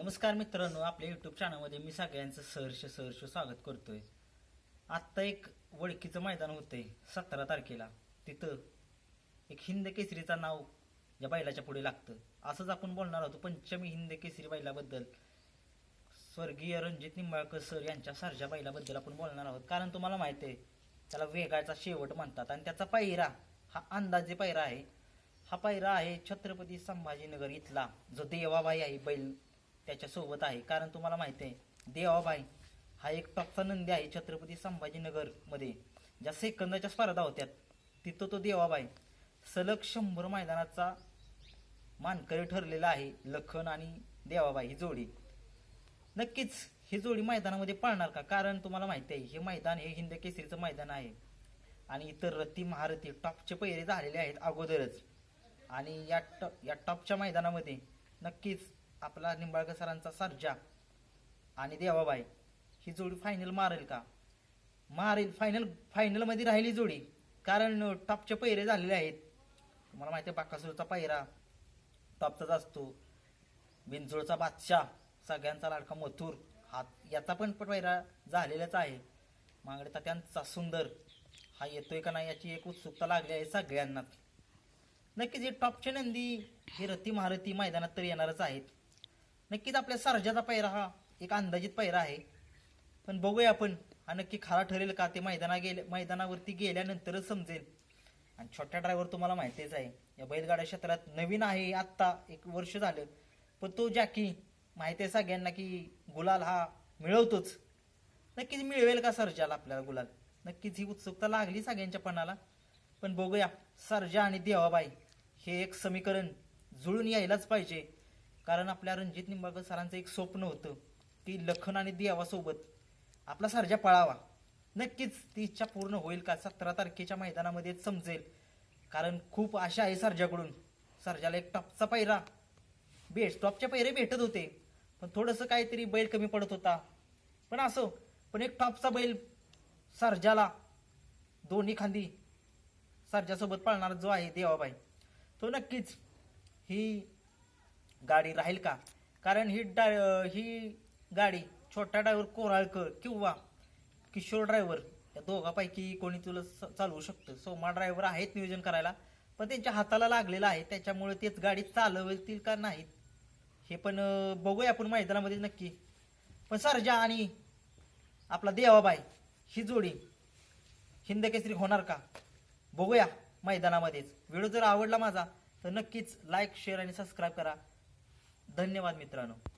नमस्कार मित्रांनो आपल्या युट्यूब चॅनलमध्ये मी सगळ्यांचं सहर्ष सहर्ष स्वागत करतोय. आत्ता एक वळखीचं मैदान होतंय सतरा तारखेला. तिथं एक हिंद केसरीचा नाव या बैलाच्या पुढे लागतं. असंच आपण बोलणार आहोत पंचमी हिंद केसरी बैलाबद्दल. स्वर्गीय रणजित निंबाळकर सर यांच्या सारख्या बैलाबद्दल आपण बोलणार आहोत. कारण तुम्हाला माहिती आहे त्याला वेगाचा शेवट म्हणतात आणि त्याचा पायरा हा अंदाजे पायरा आहे. हा पायरा आहे छत्रपती संभाजीनगर इथला जो देवाबाई आहे बैल त्याच्यासोबत आहे. कारण तुम्हाला माहिती आहे देवाबाई हा एक टॉपचा नंदी आहे छत्रपती संभाजीनगरमध्ये ज्या सेकंदाच्या स्पर्धा होत्या तिथं तो देवाबाई सलग शंभर मैदानाचा मानकरी ठरलेला आहे लखन आणि देवाबाई ही जोडी. नक्कीच ही जोडी मैदानामध्ये पळणार का? कारण तुम्हाला माहिती आहे हे मैदान हे हिंद केसरीचं मैदान आहे. आणि इतर रती महारथी टॉपचे पैरे झालेले आहेत अगोदरच. आणि या टॉप या टॉपच्या मैदानामध्ये नक्कीच आपला निंबाळकर सरांचा सर्जा आणि देवाबाई ही जोडी फायनल मारेल का? मारेल. फायनल फायनलमध्ये राहिली जोडी. कारण टॉपचे पैरे झालेले आहेत. तुम्हाला माहिती आहे बाकासूरचा पायरा टॉपचाच असतो. बिंजोळचा बादशाह सगळ्यांचा लाडका मथुर हा याचा पण पैरा झालेलाच आहे. मागडे तात्यांचा सुंदर हा येतोय का नाही याची एक उत्सुकता लागली आहे सगळ्यांनाच. नक्कीच हे टॉपचे नंदी हे रती महारथी मैदानात तर येणारच आहेत. नक्कीच आपल्या सर्जाचा पैरा हा एक अंदाजित पैरा आहे. पण बघूया आपण हा नक्की खरा ठरेल का ते मैदाना गेले मैदानावरती गेल्यानंतरच समजेल. आणि छोट्या ड्रायव्हर तुम्हाला माहितीच आहे या बैलगाड्या क्षेत्रात नवीन आहे आत्ता एक वर्ष झालं. पण तो जॅकी माहिती आहे सगळ्यांना की गुलाल हा मिळवतोच. नक्कीच मिळवेल का सर्जाला आपल्याला गुलाल? नक्कीच ही उत्सुकता लागली सगळ्यांच्या पणाला. पण बघूया सर्जा आणि देवाबाई हे एक समीकरण जुळून यायलाच पाहिजे. कारण आपल्या रणजित निंबाळकर सरांचं एक स्वप्न होतं की लखन आणि देवासोबत आपला सर्जा पळावा. नक्कीच ती इच्छा पूर्ण होईल का? सतरा तारखेच्या मैदानामध्येच समजेल. कारण खूप आशा आहे सर्जाकडून. सर्जाला एक टॉपचा पैरा. बेस्ट टॉपच्या पैरे भेटत होते. पण थोडंसं काहीतरी बैल कमी पडत होता. पण असो पण एक टॉपचा बैल सर्जाला दोन्ही खांदी सर्जासोबत पळणारा जो आहे देवाबाई तो नक्कीच ही गाडी राहील का? कारण ही डा ही गाडी छोटा ड्रायव्हर कोराळकर किंवा किशोर ड्रायव्हर या दोघापैकी कोणी तुला स- चालवू शकतं. सोमा ड्रायव्हर आहेत नियोजन करायला पण त्यांच्या हाताला लागलेलं आहे. त्याच्यामुळे तेच गाडी चालवतील का नाहीत हे पण बघूया आपण मैदानामध्ये नक्की. पण सरजा आणि आपला देवाबाई ही जोडी हिंद केसरी होणार का? बघूया मैदानामध्येच. व्हिडिओ जर आवडला माझा तर नक्कीच लाईक शेअर आणि सबस्क्राईब करा. धन्यवाद मित्रांनो.